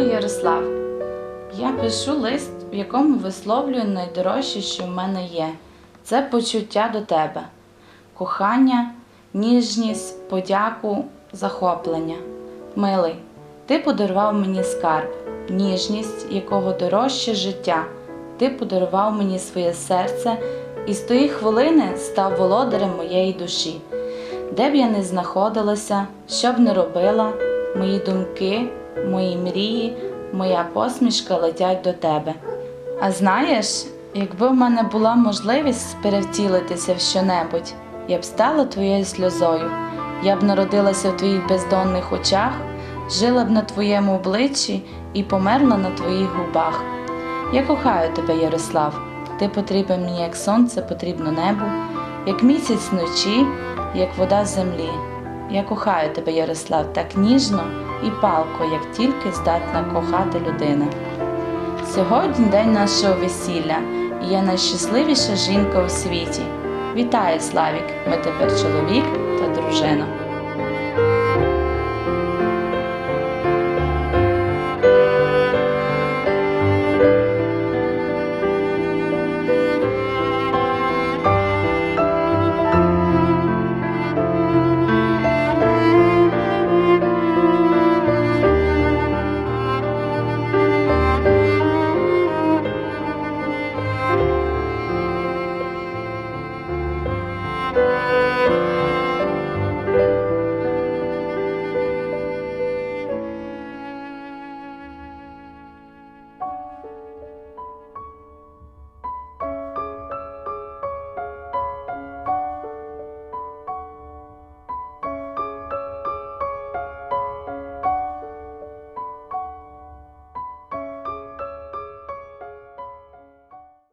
Ярослав. Я пишу лист, в якому висловлюю найдорожче, що в мене є. Це почуття до тебе, кохання, ніжність, подяку, захоплення. Милий, ти подарував мені скарб, ніжність, якого дорожче життя. Ти подарував мені своє серце і з тої хвилини став володарем моєї душі. Де б я не знаходилася, що б не робила, мої думки, мої мрії, моя посмішка летять до тебе. А знаєш, якби в мене була можливість перевтілитися в щонебудь, я б стала твоєю сльозою, я б народилася в твоїх бездонних очах, жила б на твоєму обличчі і померла на твоїх губах. Я кохаю тебе, Ярослав. Ти потрібен мені, як сонце потрібно небу, як місяць вночі, як вода з землі. Я кохаю тебе, Ярослав, так ніжно і палко, як тільки здатна кохати людина. Сьогодні день нашого весілля, і я найщасливіша жінка у світі. Вітаю, Славік! Ми тепер чоловік та дружина.